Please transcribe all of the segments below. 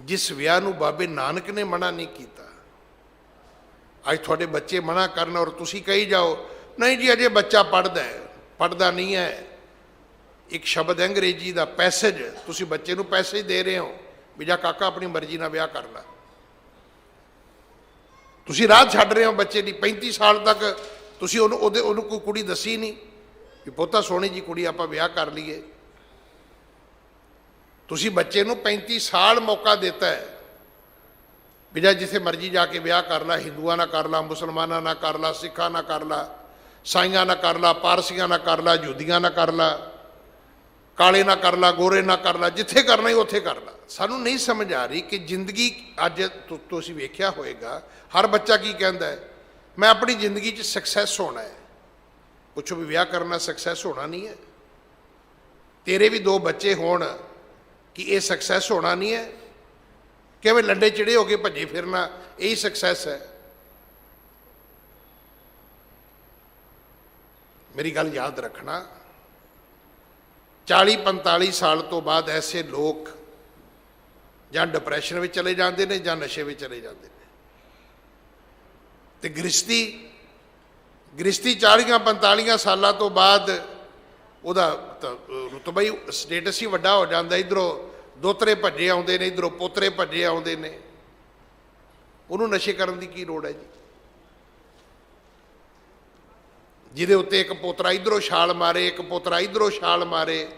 ਜਿਸ ਵਿਆਹ ਨੂੰ ਬਾਬੇ ਨਾਨਕ ਨੇ ਮਨਾ ਨਹੀਂ ਕੀਤਾ। ਅੱਜ ਤੁਹਾਡੇ ਬੱਚੇ ਮਨਾ ਕਰਨ ਔਰ ਤੁਸੀਂ ਕਹੀ ਜਾਓ, ਨਹੀਂ ਜੀ, ਅਜੇ ਬੱਚਾ ਪੜਦਾ ਹੈ ਪੜਦਾ ਨਹੀਂ ਹੈ। ਇੱਕ ਸ਼ਬਦ ਹੈ ਅੰਗਰੇਜ਼ੀ ਦਾ, ਪੈਸੇਜ। ਤੁਸੀਂ ਬੱਚੇ ਨੂੰ ਪੈਸੇ ਦੇ ਰਹੇ ਹੋ ਵੀ ਜਾ ਕਾਕਾ ਆਪਣੀ ਮਰਜ਼ੀ ਨਾਲ ਵਿਆਹ ਕਰ ਲੈ। ਤੁਸੀਂ ਰਾਹ ਛੱਡ ਰਹੇ ਹੋ ਬੱਚੇ ਦੀ 35 ਸਾਲ ਤੱਕ ਤੁਸੀਂ ਉਹਨੂੰ, ਉਹਦੇ, ਉਹਨੂੰ ਕੋਈ ਕੁੜੀ ਦੱਸੀ ਨਹੀਂ ਵੀ ਬਹੁਤਾ ਸੋਹਣੀ ਜੀ ਕੁੜੀ, ਆਪਾਂ ਵਿਆਹ ਕਰ ਲਈਏ। ਤੁਸੀਂ ਬੱਚੇ ਨੂੰ 35 ਸਾਲ ਮੌਕਾ ਦਿੱਤਾ ਹੈ। ਵੀ ਜਾ ਜਿੱਥੇ ਮਰਜ਼ੀ ਜਾ ਕੇ ਵਿਆਹ ਕਰ ਲੈ, ਹਿੰਦੂਆਂ ਨਾਲ ਕਰ ਲੈ, ਮੁਸਲਮਾਨਾਂ ਨਾਲ ਕਰ ਲੈ, ਸਿੱਖਾਂ ਨਾਲ ਕਰ ਲੈ, ਸਾਈਆਂ ਨਾਲ ਕਰ ਲੈ, ਪਾਰਸੀਆਂ ਨਾਲ ਕਰ ਲੈ, ਯਹੂਦੀਆਂ ਨਾਲ ਕਰ ਲੈ, ਕਾਲੇ ਨਾਲ ਕਰ ਲਾ, ਗੋਰੇ ਨਾਲ ਕਰ ਲਾ, ਜਿੱਥੇ ਕਰਨਾ ਹੀ ਉੱਥੇ ਕਰ ਲਾ। ਸਾਨੂੰ ਨਹੀਂ ਸਮਝ ਆ ਰਹੀ ਕਿ ਜ਼ਿੰਦਗੀ ਅੱਜ ਤੁਸੀਂ ਵੇਖਿਆ ਹੋਵੇਗਾ ਹਰ ਬੱਚਾ ਕੀ ਕਹਿੰਦਾ ਹੈ? ਮੈਂ ਆਪਣੀ ਜ਼ਿੰਦਗੀ 'ਚ ਸਕਸੈਸ ਹੋਣਾ ਹੈ। ਪੁੱਛੋ ਵੀ ਵਿਆਹ ਕਰਨਾ ਸਕਸੈਸ ਹੋਣਾ ਨਹੀਂ ਹੈ। ਤੇਰੇ ਵੀ ਦੋ ਬੱਚੇ ਹੋਣ ਕਿ ਇਹ ਸਕਸੈਸ ਹੋਣਾ ਨਹੀਂ ਹੈ। ਕਿਵੇਂ ਲੰਡੇ ਚਿੜੇ ਹੋ ਕੇ ਭੱਜੇ ਫਿਰਨਾ, ਇਹੀ ਸਕਸੈਸ ਹੈ। ਮੇਰੀ ਗੱਲ ਯਾਦ ਰੱਖਣਾ 40 45 ਸਾਲ ਤੋਂ ਬਾਅਦ ਐਸੇ ਲੋਕ ਜਾਂ ਡਿਪਰੈਸ਼ਨ ਵਿੱਚ ਚਲੇ ਜਾਂਦੇ ਨੇ ਜਾਂ ਨਸ਼ੇ ਵਿੱਚ ਚਲੇ ਜਾਂਦੇ ਨੇ। ਤੇ ਗ੍ਰਸਤੀ ਗ੍ਰਸਤੀ 40 45 ਸਾਲਾਂ ਤੋਂ ਬਾਅਦ ਉਹਦਾ ਰੁਤਬਾ ਹੀ ਸਟੇਟਸ ਹੀ ਵੱਡਾ ਹੋ ਜਾਂਦਾ। ਇਧਰੋਂ ਦੋਤਰੇ ਭੱਜੇ ਆਉਂਦੇ ਨੇ, ਇਧਰੋਂ ਪੋਤਰੇ ਭੱਜੇ ਆਉਂਦੇ ਨੇ। ਉਹਨੂੰ ਨਸ਼ੇ ਕਰਨ ਦੀ ਕੀ ਲੋੜ ਹੈ ਜੀ? ਜਿਹਦੇ ਉੱਤੇ ਇੱਕ ਪੋਤਰਾ ਇਧਰੋਂ ਛਾਲ ਮਾਰੇ, ਇੱਕ ਪੋਤਰਾ ਇਧਰੋਂ ਛਾਲ ਮਾਰੇ,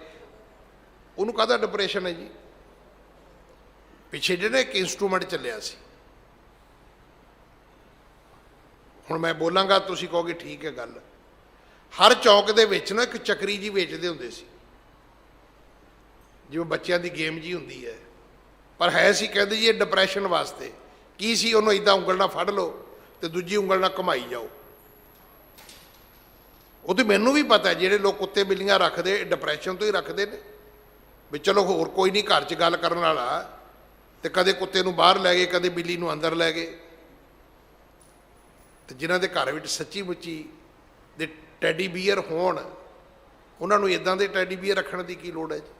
ਉਹਨੂੰ ਕਾਹਦਾ ਡਿਪਰੈਸ਼ਨ ਹੈ ਜੀ? ਪਿੱਛੇ ਜਿਹੜੇ ਇੱਕ ਇਨਸਟਰੂਮੈਂਟ ਚੱਲਿਆ ਸੀ। ਹੁਣ ਮੈਂ ਬੋਲਾਂਗਾ, ਤੁਸੀਂ ਕਹੋਗੇ ਠੀਕ ਹੈ ਗੱਲ। ਹਰ ਚੌਕ ਦੇ ਵਿੱਚ ਨਾ ਇੱਕ ਚੱਕਰੀ ਜੀ ਵੇਚਦੇ ਹੁੰਦੇ ਸੀ। ਜਿਵੇਂ ਬੱਚਿਆਂ ਦੀ ਗੇਮ ਜੀ ਹੁੰਦੀ ਹੈ। ਪਰ ਹੈ ਸੀ ਕਹਿੰਦੇ ਜੀ ਇਹ ਡਿਪਰੈਸ਼ਨ ਵਾਸਤੇ। ਕੀ ਸੀ ਉਹਨੂੰ ਇਦਾਂ ਉਂਗਲ ਨਾਲ ਫੜ ਲਓ ਤੇ ਦੂਜੀ ਉਂਗਲ ਨਾਲ ਘੁਮਾਈ ਜਾਓ। ਉਹ ਤੇ ਮੈਨੂੰ ਵੀ ਪਤਾ ਜਿਹੜੇ ਲੋਕ ਕੁੱਤੇ ਬਿੱਲੀਆਂ ਰੱਖਦੇ ਡਿਪਰੈਸ਼ਨ ਤੋਂ ਹੀ ਰੱਖਦੇ ਨੇ। ਵੀ ਚਲੋ ਹੋਰ ਕੋਈ ਨਹੀਂ ਘਰ 'ਚ ਗੱਲ ਕਰਨ ਵਾਲਾ। ਤੇ ਕਦੇ ਕੁੱਤੇ ਨੂੰ ਬਾਹਰ ਲੈ ਗਏ, ਕਦੇ ਬਿੱਲੀ ਨੂੰ ਅੰਦਰ ਲੈ ਗਏ। ਤੇ ਜਿਨ੍ਹਾਂ ਦੇ ਘਰ ਵਿੱਚ ਸੱਚੀ ਮੁੱਚੀ ਦੇ ਟੈਡੀ ਬੀਅਰ ਹੋਣ, ਉਹਨਾਂ ਨੂੰ ਇਦਾਂ ਦੇ ਟੈਡੀ ਬੀਅਰ ਰੱਖਣ ਦੀ ਕੀ ਲੋੜ ਹੈ ਜੀ?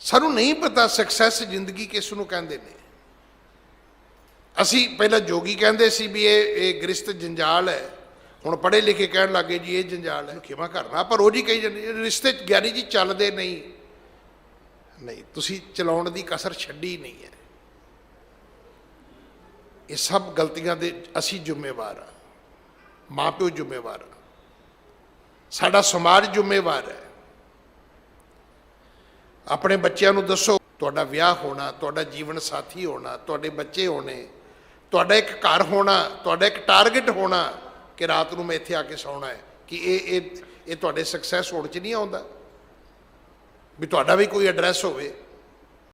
ਸਾਨੂੰ ਨਹੀਂ ਪਤਾ ਸਕਸੈਸ ਜ਼ਿੰਦਗੀ ਕਿਸ ਨੂੰ ਕਹਿੰਦੇ ਨੇ। ਅਸੀਂ ਪਹਿਲਾਂ ਜੋਗੀ ਕਹਿੰਦੇ ਸੀ ਵੀ ਇਹ ਇਹ ਗ੍ਰਸਤ ਜੰਜਾਲ ਹੈ। ਹੁਣ ਪੜ੍ਹੇ ਲਿਖੇ ਕਹਿਣ ਲੱਗੇ ਜੀ, ਇਹ ਜੰਜਾਲ ਹੈ। ਖਿਮਾ ਕਰਨਾ ਪਰ ਉਹ ਜੀ ਕਹੀ ਜਾਂਦੇ, ਰਿਸ਼ਤੇ ਗਿਆਨੀ ਜੀ ਚੱਲਦੇ ਨਹੀਂ। ਨਹੀਂ, ਤੁਸੀਂ ਚਲਾਉਣ ਦੀ ਕਸਰ ਛੱਡੀ ਨਹੀਂ ਹੈ। ਇਹ ਸਭ ਗਲਤੀਆਂ ਦੇ ਅਸੀਂ ਜ਼ਿੰਮੇਵਾਰ ਆ ਮਾਪਿਓ ਜ਼ਿੰਮੇਵਾਰ ਆ। ਸਾਡਾ ਸਮਾਜ ਜ਼ਿੰਮੇਵਾਰ ਹੈ। ਆਪਣੇ ਬੱਚਿਆਂ ਨੂੰ ਦੱਸੋ, ਤੁਹਾਡਾ ਵਿਆਹ ਹੋਣਾ, ਤੁਹਾਡਾ ਜੀਵਨ ਸਾਥੀ ਹੋਣਾ, ਤੁਹਾਡੇ ਬੱਚੇ ਹੋਣੇ, ਤੁਹਾਡਾ ਇੱਕ ਘਰ ਹੋਣਾ, ਤੁਹਾਡਾ ਇੱਕ ਟਾਰਗੇਟ ਹੋਣਾ ਕਿ ਰਾਤ ਨੂੰ ਮੈਂ ਇੱਥੇ ਆ ਕੇ ਸੌਣਾ ਹੈ, ਕਿ ਇਹ ਇਹ ਇਹ ਤੁਹਾਡੇ ਸਕਸੈਸ ਹੋਣ ਚ ਨਹੀਂ ਆਉਂਦਾ? ਵੀ ਤੁਹਾਡਾ ਵੀ ਕੋਈ ਐਡਰੈਸ ਹੋਵੇ।